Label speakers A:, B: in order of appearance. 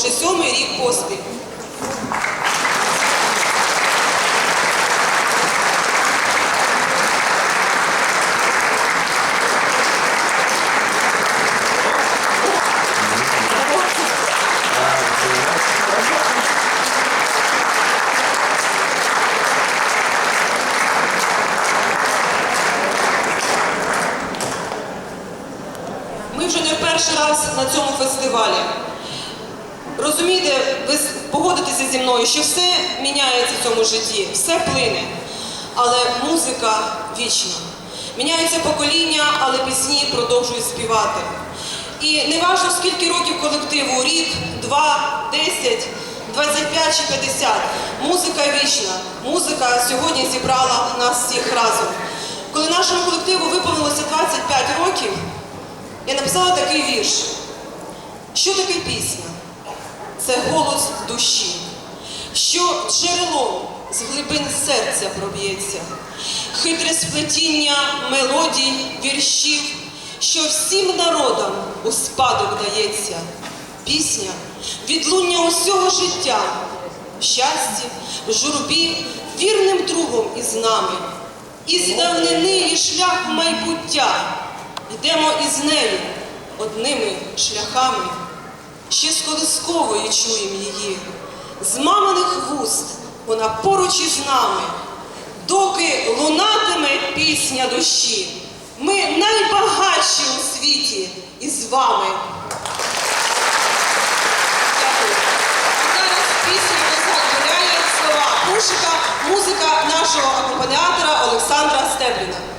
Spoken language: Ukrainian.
A: вже сьомий рік поспіль. Ми вже не перший раз на цьому фестивалі. Розумієте, ви погодитеся зі мною, що все міняється в цьому житті, все плине. Але музика вічна. Міняються покоління, але пісні продовжують співати. І не важливо, скільки років колективу, рік, два, десять, 25 чи 50. Музика вічна. Музика сьогодні зібрала нас всіх разом. Коли нашому колективу виповнилося 25 років, я написала такий вірш. Що таке пісня? Це голос душі, що джерелом з глибин серця проб'ється, хитре сплетіння мелодій, віршів, що всім народам у спадок дається. Пісня відлуння усього життя, в журбі, вірним другом із нами. Із давнини і шлях майбуття. Йдемо із нею одними шляхами. Ще з колискової чуєм її, з маминих вуст вона поруч із нами, доки лунатиме пісня душі. Ми найбагатші у світі вами. Дозволяє слова Пушика, музика нашого акомпаніатора Олександра Стебліна.